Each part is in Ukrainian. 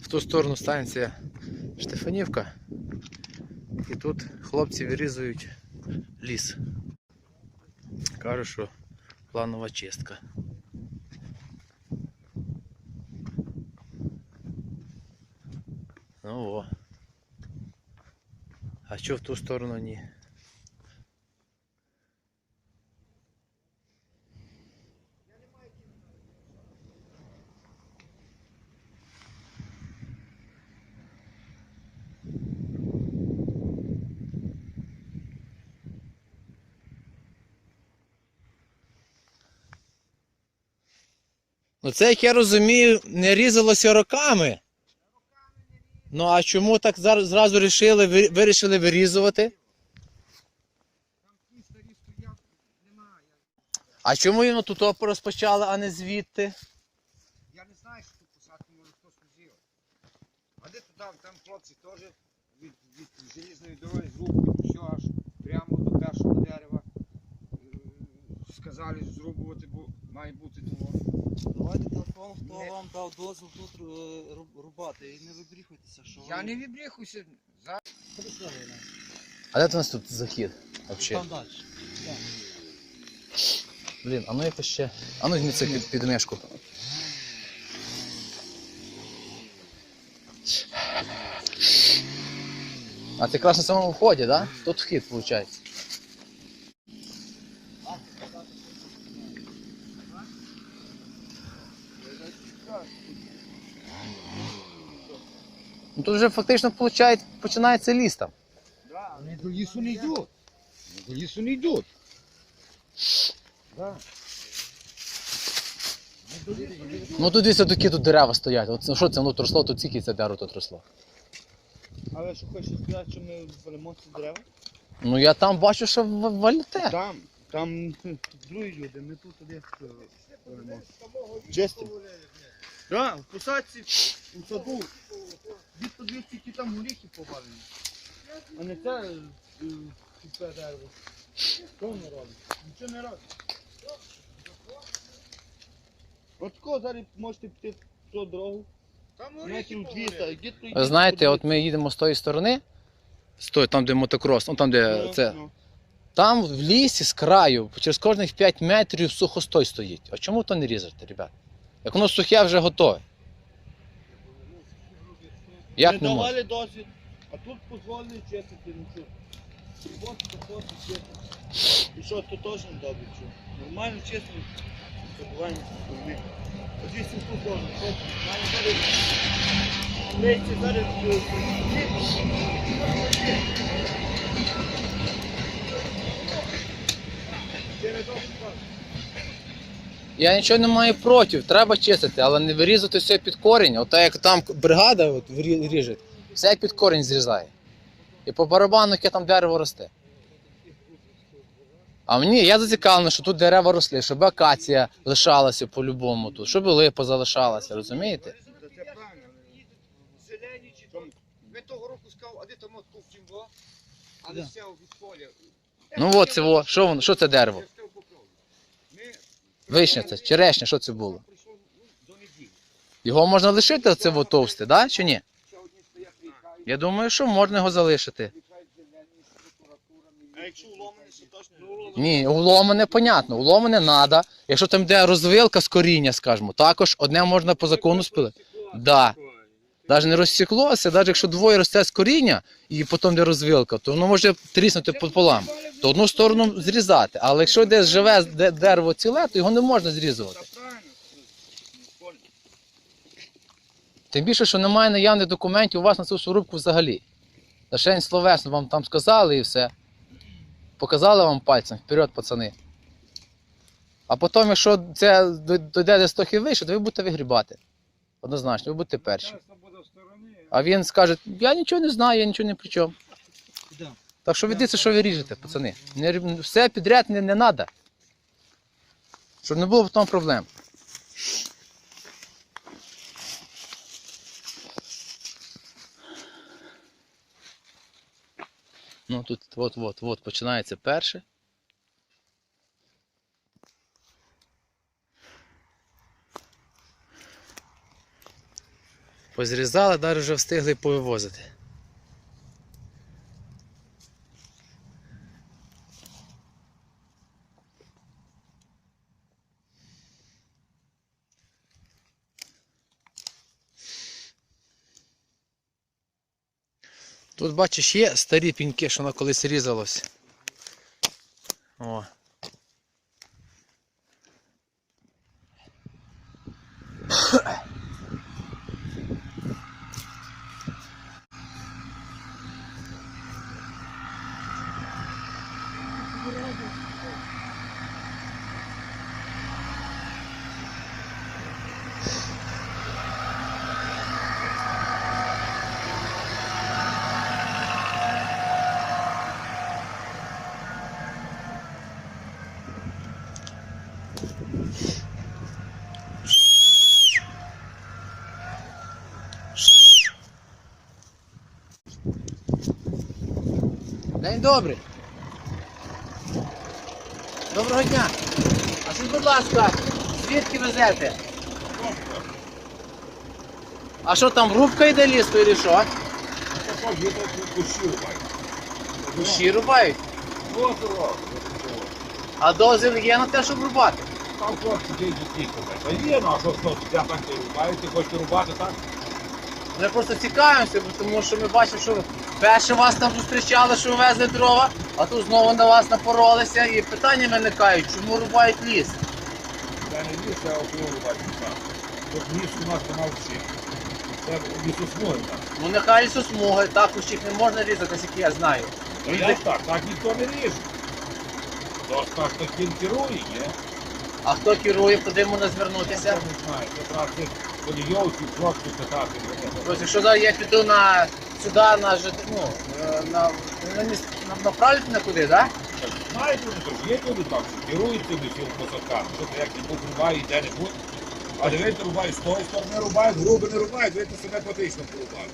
в ту сторону станція Штефанівка. І тут хлопці вирізують ліс. Кажуть, що планова чистка. Ну о. А що в ту сторону ні? Це, як я розумію, не різалося роками. Ну а чому так зараз зразу рішили, вирішили вирізувати? А чому воно тут розпочали, а не звідти? Я не знаю, що тут посадку може хтось узів. А де туди, там хлопці теж від, від желізної дороги зрубують все аж прямо до першого дерева. Е, Сказали зрубувати, бо має бути того. Давайте телефон, хто Не- вам дав дозвіл тут е, руб- рубати. І не вибріхуйтеся, що Я ви- не відбріхуюся. За... Прийшли. А де у нас тут захід? Вообще? Там далі. Блін, а ну якось ще. А ну візьміть це під, під мишку. А це якраз на самому вході, да? Тут вхід, виходить. Тут вже фактично виходить, починається ліс там. Да, вони до лісу не йдуть. Вони До лісу не йдуть. Да. Вони до лісу не йдуть. Ну тут дивіться, такі тут дерева стоять. От ну, що це воно тут росло, тут тільки це дерево тут росло. Але що хочеш сказати, що ми валимо ці дерева? Ну я там бачу, що в- валите. Там, там хм, другі люди, ми тут туди е, валимо. Чисто. Так, в посадці, у саду. Від подивіться, які там горіхи повалені. А не це е, супе дерево. Що воно робить? Нічого не робить. От кого зараз можете піти в ту дорогу? Там Метрів 200, а йдіть то Ви знаєте, от ми їдемо з тої сторони, з тої, там, де мотокрос, ну там, де це. Там в лісі з краю, через кожних 5 метрів сухостой стоїть. А чому то не різати, ребят? Як воно сухе вже готове. Як не давали досвід, а тут дозволили чистити нічого. Просто просто чистити. І що, то теж не добре, що? Нормально чистимо, забуваємо дурни. От тут можна, що нормально зараз листя зараз через довго Я нічого не маю проти, треба чистити, але не вирізати все під корінь. От як там бригада от, ріже, все під корінь зрізає. І по барабану, яке там дерево росте. А мені я зацікавлений, що тут дерева росли, щоб акація лишалася по-любому тут, щоб липа залишалася, розумієте? Ви того року сказав, а де там от купчим во? Але все від поля. Ну от це що воно, що це дерево? Вишня це, черешня, що це було? Його можна лишити, оце товсте, да? чи ні? Я думаю, що можна його залишити. А якщо то точно. Ні, уломане понятно, уломане треба. Якщо там йде розвилка з коріння, скажімо, також одне можна по закону спилити. Да. Навіть не розсіклося, навіть якщо двоє росте з коріння і потім йде розвилка, то воно може тріснути пополам. То одну сторону зрізати. Але якщо десь живе дерево ціле, то його не можна зрізувати. Тим більше, що немає наявних документів у вас на цю сорубку взагалі. Лише словесно вам там сказали і все. Показали вам пальцем, вперед, пацани. А потім, якщо це дойде десь трохи вище, то ви будете вигрібати. Однозначно, ви будете перші. В. А він скаже, я нічого не знаю, я нічого не при чому. Да. Так що ведіться, що ви ріжете, пацани. Не, все підряд не, не треба. Щоб не було потім проблем. Ну тут от, от, от починається перше. Позрізали, навіть вже встигли повивозити. Тут, бачиш, є старі піньки, що воно колись різалось. О. День добрий. Доброго дня. А скажіть, будь ласка, звідки везете? А що там, рубка йде лісу чи що? Кущі рубають. А дозвіл є на те, щоб рубати. Там хлопці тільки. Та є, ну а що хто, я так не рубаю, ти хочеш рубати так? Ми просто цікавимося, тому що ми бачимо, що перше вас там зустрічали, що везли дрова, а тут знову на вас напоролися і питання виникають, чому рубають ліс. Це не ліс, около рубати так. Тут ліс у нас нема всіх. Це лісосмуги так. Ну нехай лісосмуги, також їх не можна різати, як я знаю. Ну як так? Так ніхто не ріже. Тож так, хто ким керує, ні? А хто керує, куди можна Я звернутися? не знаю, це треба полійовців просто питати. Тобто, якщо зараз я піду на сюди, на ЖД, ну, е, на, на, міс- на, направлять мене куди, так? Знаєте, то є люди там, що керують цими всіма посадками. Що то як небудь рубає, йде небудь. А дивіться, рубають з тої сторони рубають, грубо не рубають, дивіться, себе патично порубали.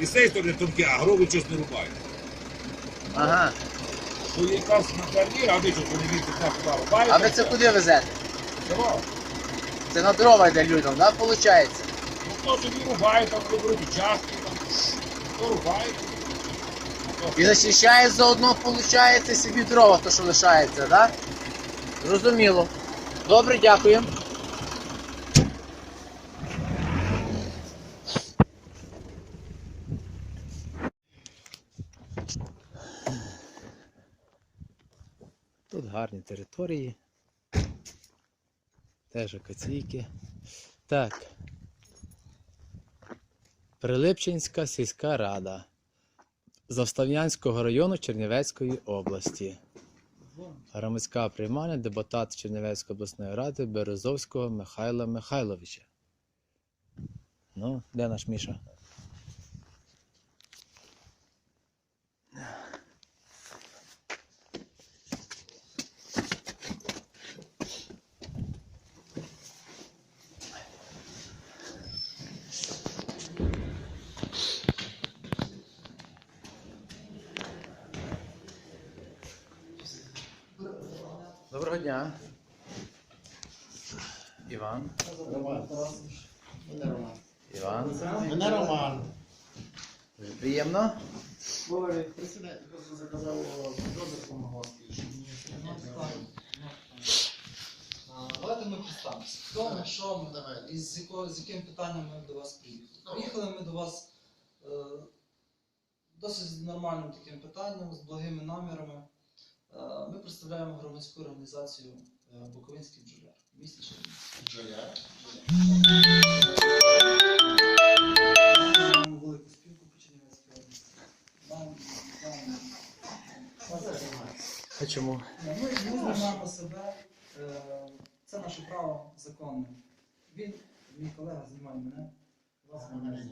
І з цієї сторони тонкі, а грубо щось не рубають. Ага. То є якась на кар'єрі, а ви що, вони від це туди рубають? А ви це куди везете? Давай. Це на дрова йде людям, так, виходить? Ну хто собі рубає, там виберуть участки, там, хто рубає. І захищає заодно, виходить, собі дрова, то що лишається, так? Зрозуміло. Добре, дякую. Тут гарні території. Теж акаційки. Так. Прилипчинська сільська рада. Завстав'янського району Чернівецької області. Громадська приймальня депутат Чернівецької обласної ради Березовського Михайла Михайловича. Ну, де наш Міша? Доброго дня. Іван. Іван. Мене Роман. Приємно. Присідайте, просто заказав дозвіл помогти, Давайте ми представимося. Хто ми, що ми, і з, якого, з яким питанням ми до вас приїхали. Приїхали ми до вас е, досить з нормальним таким питанням, з благими намірами. Е, ми представляємо громадську організацію е, Буковинський бджоляр. в Місті Чернівці. Маємо велику спілку по Чернівецькій області. Маємо- маємо- А чому? ми, знаємо себе, е, це наше право законне. Він, мій колега, знімає мене. Вас мене.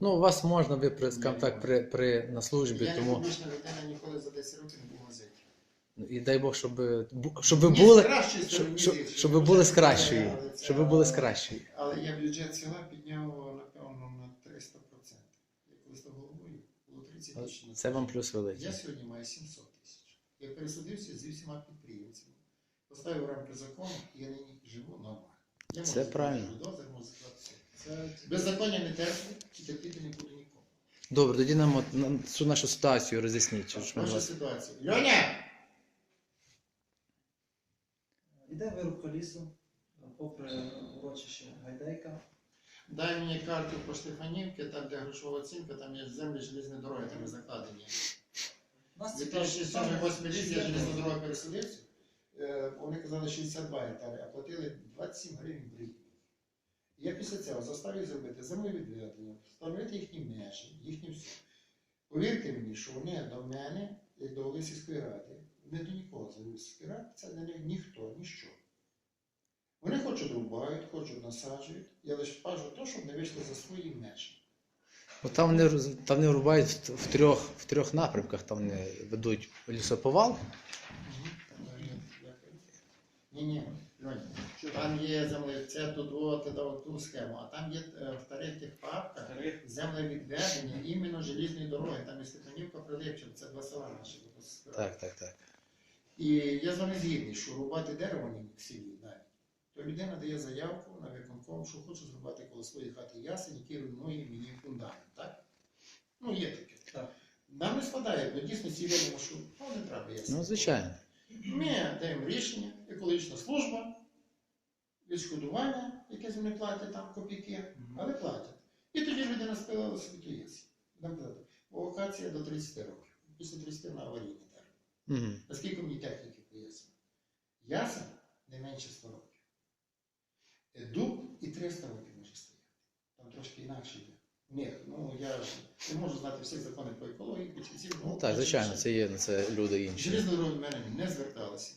Ну, вас можна ви при, скажімо так, при, при, на службі, Я не тому. публічна людина ніколи за 10 років не в. Ну, І дай Бог, щоб, бу- щоб ви Ні, були. кращої Щоб, сторони щоб, щоб ви були з кращої. але це- Щоб ви були з кращої. Але я бюджет села підняв, напевно, на 300%. Я коли став головою, було 30 тисяч. Це вам плюс Я сьогодні маю 700 тисяч. Я пересадився з усіма підприємцями. Поставив рамки закону, і я нині живу нормально. Я Це можу правильно. закладати дозвіл, можу закладати все. Беззаконня не терпить і терпіти не буду нікому. Добре, тоді нам от, цю нашу ситуацію роз'ясніть. що ж ми Наша ситуація. Льоня! Іде вирубка лісу, попри урочище Гайдейка. Дай мені карту по Штефанівці, там де грошова оцінка, там є землі железні дороги, там є закладені. Нас В цікаво, 2008 році я железну дорогу переселився, е, вони казали 62 гектари, а платили 27 гривень в рік. І Я після цього заставив зробити землевідведення, встановити їхні межі, їхні все. Повірте мені, що вони до мене, як до голови сільської ради, не до нікого з сільської ради, це для них ніхто, ніщо. Вони хочуть рубають, хочуть насаджують, я лише кажу то, щоб не вийшли за свої межі. От там вони, роз- там вони рубають в, трьох, в трьох напрямках, там вони ведуть лісоповал. Ні, ні, там є землі, це тут от, ти ту схему, а там є е, в старих тих папках землевідведення іменно желізної дороги, там і Степанівка Прилипчина, це два села наші. Так, так, так. І я з вами згідний, що рубати дерево не в селі навіть. То людина дає заявку на виконком, що хоче зрубати коло своєї хати ясень, який руйнує мені фундамент, так? Ну, є таке. Так. Нам не складає, бо дійсно віримо, що ну, не треба ясень. Ну, звичайно. Ми даємо рішення, екологічна служба, відшкодування, яке з вони платять там копійки, але платять. І тоді людина спилила собі ясень. Провокація до 30 років. Після 30 на аварійне дерево. Угу. Наскільки мені техніки пояснює? Ясен не менше 100 років. Е, Дуб і 300 років може стояти. Там трошки інакше йде. Ні, ну я ж не можу знати всіх законів по екології, по цим, Ну так, звичайно, це є це люди інші. Железна дорога до мене не зверталася.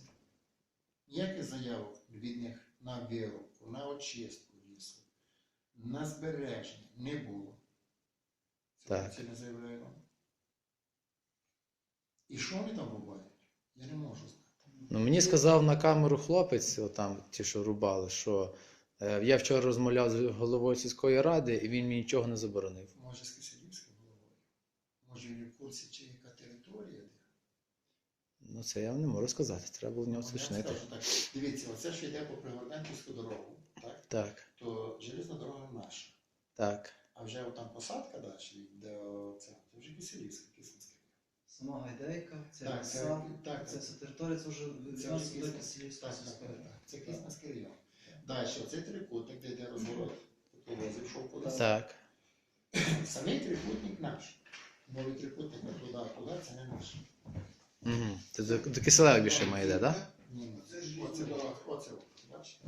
Ніяких заявок від них на вирубку, на очистку лісу, на збереження не було. Це Так. Це не заявляю вам. І що вони там рубають? Я не можу знати. Ну, мені сказав на камеру хлопець, там ті, що рубали, що е, я вчора розмовляв з головою сільської ради, і він мені нічого не заборонив. Може з Киселівською головою? Може він в курсі, чи? Ну, це я вам не можу сказати. Треба було в нього Ну, я уточнити. скажу так. Дивіться, оце що йде по Пригорденківську дорогу, так? Так, то железна дорога наша. так. А вже там посадка далі, де це, це вже Киселівська, Кисельська. Сама Гайдейка, це Так, ліса, так, так, це так. вся територія, це вже Це відноситься до Кисельська. Так, так, так, так. Це Кисненський район. Далі, оцей трикутник, де йде розворот, тепловозів йшов колись. Так. Самий трикутник наш. Новий трикутник туди, а туди, це не наш. Угу. Це до, до Киселева більше має йде, так? Ні, це ж оце оце, от, бачите?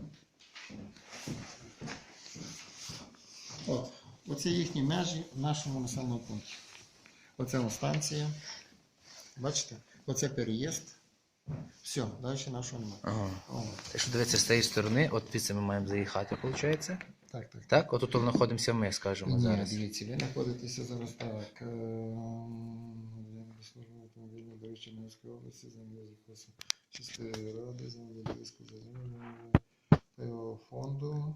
От, оце їхні межі в нашому населеному пункті. Оце станція. Бачите? Оце переїзд. Все, далі нашого немає. Ага. О, Якщо дивитися з цієї сторони, от під це ми маємо заїхати, виходить. так, так. Так, от тут знаходимося ми, скажімо, Ні, зараз. дивіться, ви знаходитеся зараз так. Автомобільна дорожча Чернівської області, землі запасу чистої ради, землі близько за фонду.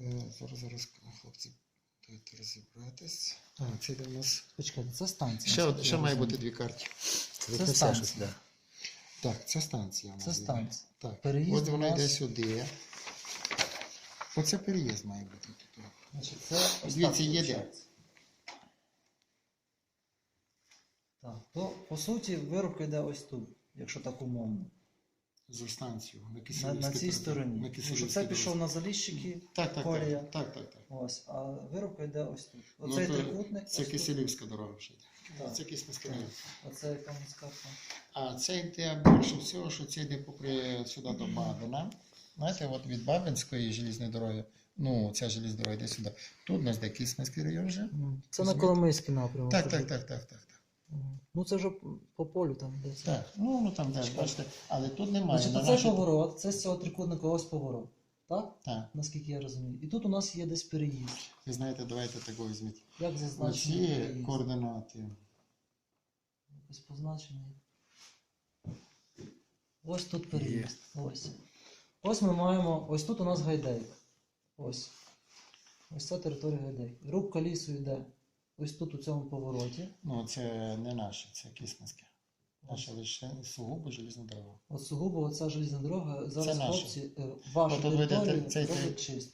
Е, Зараз, зараз, хлопці, дайте розібратись. А, це йде нас. Почекайте, це станція. Ще, ще має бути дві карти. Це, Це станція. да. Так, це станція. Це нас станція. Так. Переїзд От у вона нас- йде сюди. Оце переїзд має бути тут. Значить, це ось Дивіться, так є де. виходить. Так, то по суті вирубка йде ось тут, якщо так умовно. За станцію. На, На, на цій стороні. На Тому що це пішов на заліщики, Так, так, колія. так, так, так, так. ось, а вирубка йде ось тут. Ну, Оцей то трикутник. Це. Киселівська дорога вже йде. Так. Це Киселівська район. Оце яка у. А це йде більше всього, що це йде попри сюди до Бабина. Знаєте, от від Бабинської желізної дороги, ну, ця желізна дорога йде сюди. Тут у нас де Кисненський район вже. Це на Коломийський напрямок. Так, так, так, так, так. так. Ну це вже по полю там де це. Так, ну, ну там теж, бачите, але тут немає. Значить, на оцей нашій- поворот, це з цього трикутника ось поворот. Так? Так, Наскільки я розумію. І тут у нас є десь переїзд. ви знаєте, давайте такого візьміть. Як зазначено? Оці переїзд? координати. Якось позначений. Ось тут переїзд. Ось. Ось ми маємо. Ось тут у нас гайдейка. Ось. Ось ця територія гайдейки. Рубка лісу йде. Ось тут у цьому повороті. Ну, це не наше, це Кисненське. Наша лише сугубо желізна дорога. От сугубо оця желізна дорога. Зараз наше. хлопці е, вашу От тут ви територію цей- роблять чистку.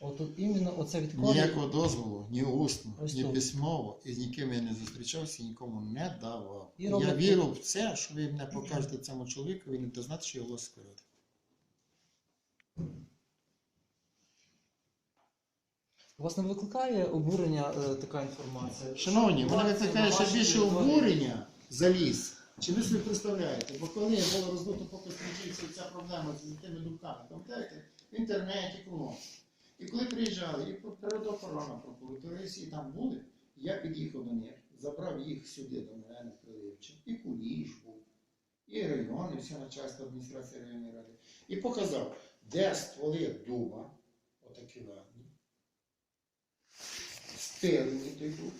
От тут іменно оце відходить. Ніякого дозволу, ні усно, Ось ні тут. письмово, і з ніким я не зустрічався, і нікому не давав. І я робите- вірю в це, що ви мене покажете цьому чоловіку, він буде знати, що його голос. У вас не викликає обурення е, така інформація? Шановні, мене викликає ще більше обурення за ліс. Чи ви собі представляєте? Бо коли було роздуто поки стрічився ця проблема з тими думками, пам'ятаєте, в інтернеті кругом. І коли приїжджали, і природоохорона прокуратура, і там були, я під'їхав до них, забрав їх сюди до мене в і Куліш був, і район, і все начальство адміністрації районної ради. І показав, де стволи дуба, отакі ладні, той дуб,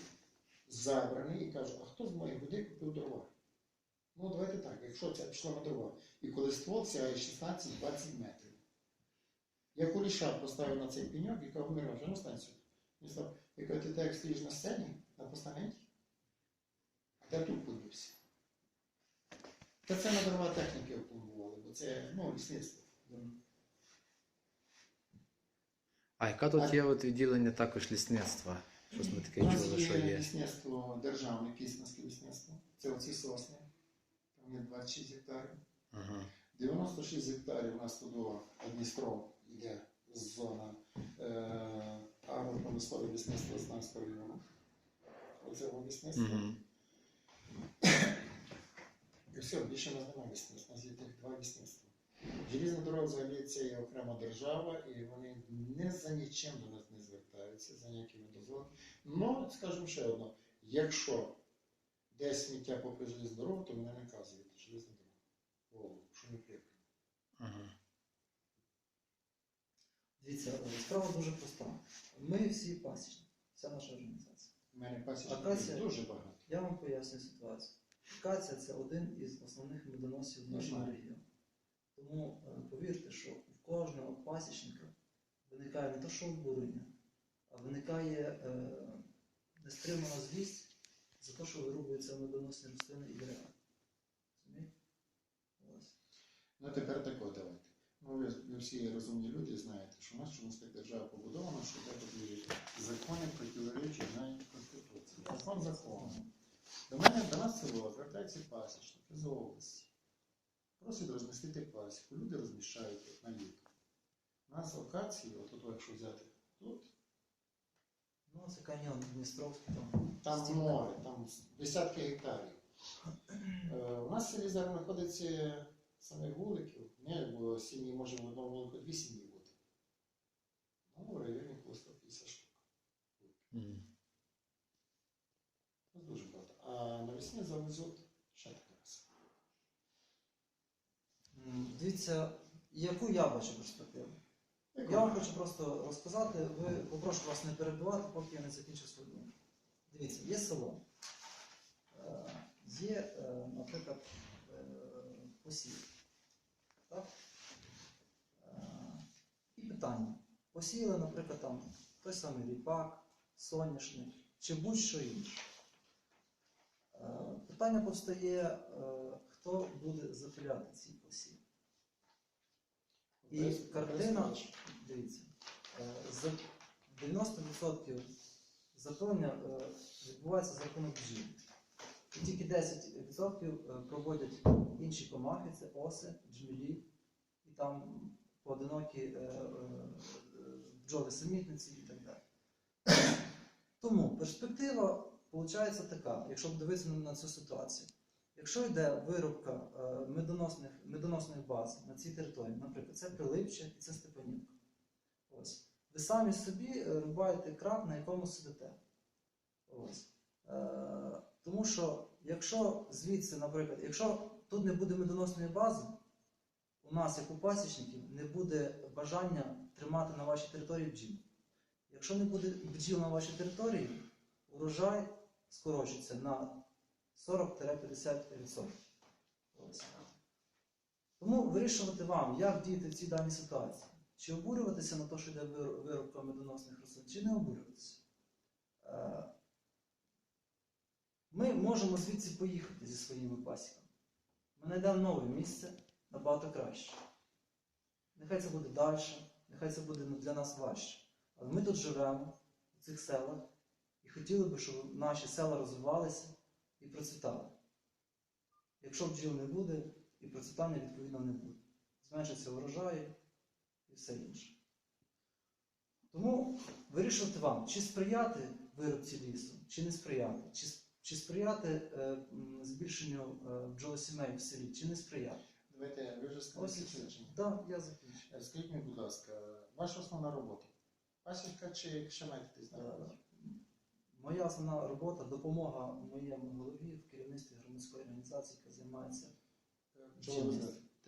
забраний, і кажу, а хто з моїх людей купив дрова? Ну, давайте так, якщо це пішло на дрова, і коли ствол сягає 16-20 метрів. Я куліша поставив на цей пеньок і кажу, Мирон, вже стань сюди. Він сказав, я кажу, ти так стоїш на сцені, на постаменті, а де тут подивився? Та це на дрова техніки опломбували, бо це ну, лісництво. А яка тут є от відділення також лісництва? Щось ми таке чули, що є лісництво державне, Кісненське лісництво. Це оці сосни. Там є 26 гектарів. Ага. 96 гектарів у нас туди Дністром йде зона е, агропромислове лісництво Знамського району. Оце воно лісництво. Мгм. І все, більше у нас немає лісництва, у нас є тих два лісництва. Желізна дорога взагалі це є окрема держава, і вони не за нічим до нас не звертаються, за ніякими дозволами. Ну, скажімо ще одно, якщо десь сміття попри желізну дорогу, то мене наказують желізна дорога. О, що не прикро. Ага. Дивіться, справа дуже проста. Ми всі пасічні, вся наша організація. У мене Акація? дуже багато. Я вам поясню ситуацію. Акація це один із основних медоносів Нормально. регіоні. Тому е, повірте, що в кожного пасічника виникає не то, що обурення, а виникає е, нестримана злість за те, що вирубуються медоносні рослини і дерева. Ну тепер тако давайте. Ну, ви, ви всі розумні люди знаєте, що у нас чомусь так держава побудована, що де тут закони противоречать навіть Конституції. Закон законом. До мене до нас село звертається пасічник з області. Просить розмістити пасіку. Люди розміщають на літо. У нас локації, от тут, якщо взяти, тут, Ну, це каньйон Дністровський там. там море, там десятки гектарів. Е, у нас в селі зараз знаходиться самих вуликів, не, бо сім'ї може в одному вулику дві сім'ї бути. Ну, в районі около 150 штук. Це дуже багато. А навесні завезуть ще таке раз. М, Дивіться, яку я бачу перспективу. Я вам хочу просто розказати, ви попрошу вас не перебивати, поки я не закінчу свою думку. Дивіться, є село, Е, є, е, наприклад, е, посів. Так? І питання. Посіяли, наприклад, там той самий ріпак, соняшник чи будь-що інше. Питання повстає, хто буде запиляти ці посів. І картина, дивіться, е, за 90% запилення е, відбувається за рахунок бджіл. І тільки 10% е, проводять інші комахи, це оси, джмілі, і там поодинокі е, е, е, бджоли самітниці і так далі. Тому перспектива виходить така, якщо дивитися на цю ситуацію. Якщо йде виробка е, медоносних, медоносних баз на цій території, наприклад, це Прилипче і це Степанівка. Ось. Ви самі собі е, рубаєте краб, на якому сидите. Ось. Е, тому що, якщо звідси, наприклад, якщо тут не буде медоносної бази, у нас, як у пасічників, не буде бажання тримати на вашій території бджіл. Якщо не буде бджіл на вашій території, урожай скорочиться на 40-50%. Ось. Тому вирішувати вам, як діяти в цій даній ситуації. Чи обурюватися на те, що йде вир- вирубка медоносних рослин, чи не обурюватися. Е, Ми можемо звідси поїхати зі своїми пасіками. Ми знайдемо нове місце набагато краще. Нехай це буде далі, нехай це буде для нас важче. Але ми тут живемо, в цих селах, і хотіли би, щоб наші села розвивалися і процвітали. Якщо бджіл не буде, і процвітання відповідно не буде. Зменшиться урожаї і все інше. Тому вирішувати вам, чи сприяти виробці лісу, чи не сприяти, чи, чи сприяти е, збільшенню е, бджолосімей в селі, чи не сприяти. Давайте, ви вже сказали. Так, я закінчу. Е, Скажіть мені, будь ласка, ваша основна робота? Пасічка чи десь на роботі? Моя основна робота допомога моєму голові в керівництві громадської організації, яка займається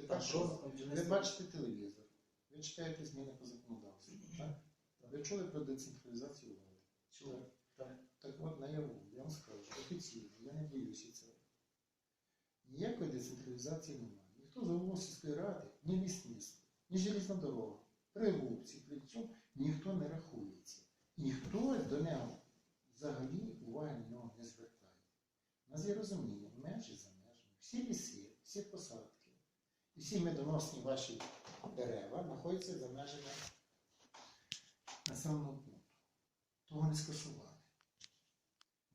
так, що? розвитком Ви бачите телевізор, ви читаєте зміни по законодавству, так? Ви чули про децентралізацію влади? Чули? Так. Так от наяву, я вам скажу, офіційно, я не боюся цього. Ніякої децентралізації немає. Ніхто з голову сільської ради, ні лісництво, ні желізна дорога, при Лупці, при цьому ніхто не рахується. Ніхто до нього взагалі уваги на нього не звертає. У нас є розуміння, межі за межами, всі ліси, всі посадки, і всі медоносні ваші дерева знаходяться за межами населеного пункту. Того не скасували.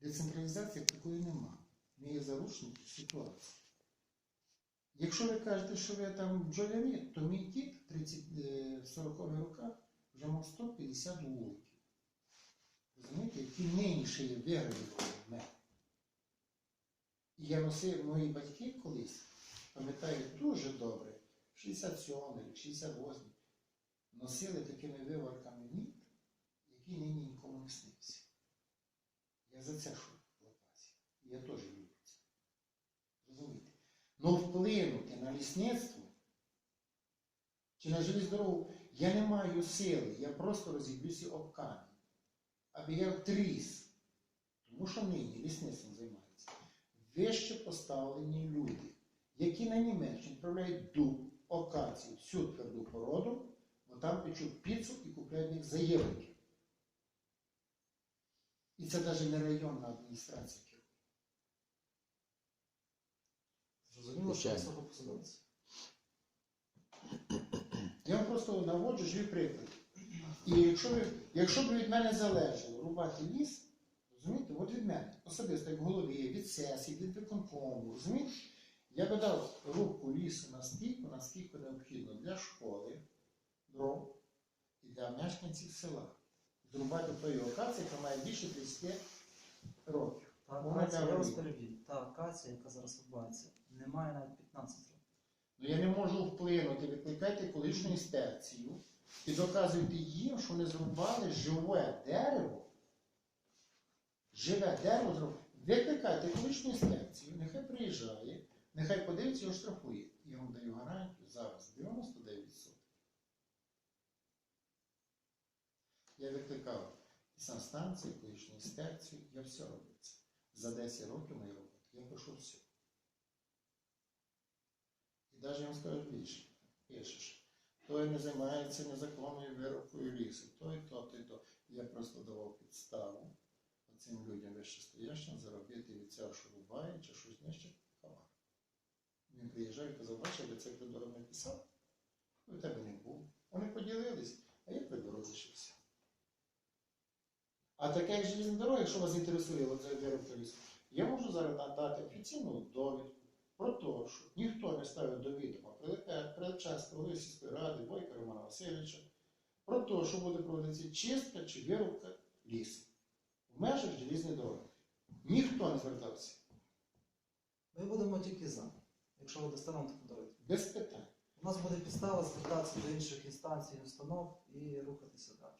Децентралізації такої нема. Ми є заручники ситуації. Якщо ви кажете, що ви там бджолярі, то мій дід в 30-40 роках вже мав 150 вуликів. Розумієте, які нині ще в мене. І я носив мої батьки колись, пам'ятаю дуже добре, 67 68 носили такими виварками мід, який нині нікому не снився. Я за це що лопасі. Я теж люблю це. Розумієте? Ну вплинути на лісництво чи на железну дорогу я не маю сили, я просто розіб'юся об камінь. Аби я тріс. Тому що нині лісництвом займаються вище поставлені люди, які на Німеччині відправляють дуб, окацію, всю тверду породу, бо там печуть піцу і купляють в них заєвники. І це навіть не районна адміністрація керує. Зрозуміло, що Звичайно. високопосадовці. Я вам просто наводжу живі приклади. І якщо, ви, якщо б від мене залежало рубати ліс, розумієте, от від мене, особисто як в голові, від сесії, від виконкому, розумієте, я би дав рубку лісу настільки, наскільки необхідно для школи, дров і для мешканців села. Зрубати тої окації, яка має більше 30 років. Та акація, я вас переб'ю. Та акація, яка зараз відбувається, не має навіть 15 років. Ну я не можу вплинути, викликайте колишню інспекцію і доказуйте їм, що не зрубали живе дерево. Живе дерево зрубали. Викликайте колишню інспекцію, нехай приїжджає, нехай подивиться і оштрафує. Я вам даю гарантію зараз 99%. Я викликав і колишню інспекцію, я все це. За 10 років моєї роботи я пройшов все. І навіть я вам скажу більше. Пишеш. Той не займається незаконною вирубкою лісу, той то, той то. Я просто давав підставу цим людям вищестоящим заробити від цього, що рубає, чи щось нижче, хабар. Він приїжджав і казав, бачиш, я це придорог не писав, у тебе не був. Вони поділились, а я придорог лишився. А таке як желізна дорога, якщо вас інтересує вирубка лісу, я можу зараз надати офіційну довідку про те, що ніхто не ставив до відома Прилепчанського голови сільської ради Бойка Романа Васильовича про те, що буде проводитися чистка чи вирубка лісу в межах желізної дороги. Ніхто не звертався. Ми будемо тільки за, якщо ви дасте нам таку довідку. Без питань. У нас буде підстава звертатися до інших інстанцій установ і рухатися далі.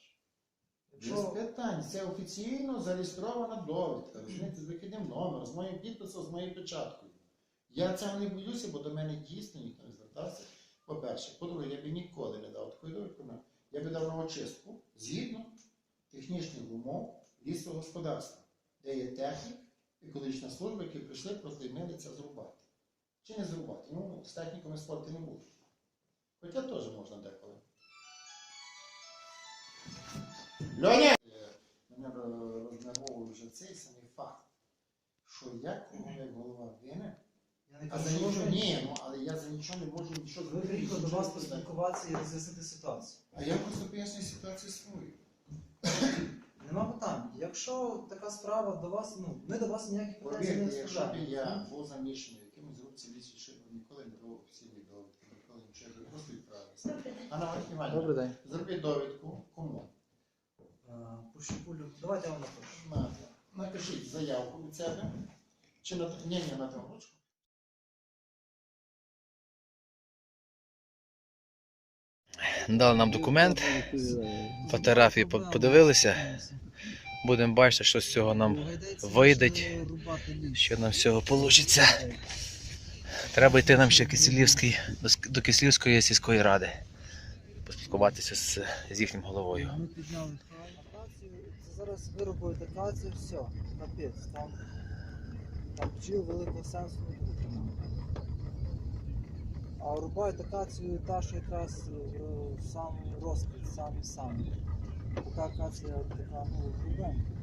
Без питань. Це офіційно зареєстрована довідка. Розумієте, з вихідним номером, з моїм підписом, з моєю печаткою. Я цього не боюся, бо до мене дійсно ніхто не звертався. По-перше, по-друге, я б ніколи не дав такої довідки. Я б дав на очистку згідно технічних умов лісового господарства, де є технік, екологічна служба, які прийшли, просто це зрубати. Чи не зрубати? Ну, з техніками спорти не буде. Хоча теж можна деколи. Льоня! Мене рознервовує вже цей самий факт, що я кого як голова винен, я не а за що нічого ви, ні, ну але я за нічого не можу нічого ви приїхали до вас поспілкуватися і роз'яснити ситуацію. А я просто пояснюю ситуацію свою. Нема питань. Якщо така справа до вас, ну, ми до вас ніяких претензій не Повірте, якщо б я був замішаний в якимось групці лісу, що б ніколи не був офіційний довідки, ніколи нічого не просто відправився. Анна Добрий день. зробіть довідку. Кому? Е, Пощупулю. Давайте я вам напишу. На- Напишіть заявку від себе. Чи на ні, ні, на тому ручку. Дали нам документ, фотографії подивилися. Будемо бачити, що з цього нам вийде, що нам з цього вийде. Треба йти нам ще до Кисілівської сільської ради. Поспілкуватися з, їхнім головою. Ми підняли зараз виробили акацію, все, капець, там, бджіл великого сенсу не буде. А рубають акацію та, що якраз е, сам розквіт, сам сам. Така акація така, ну, глибенька.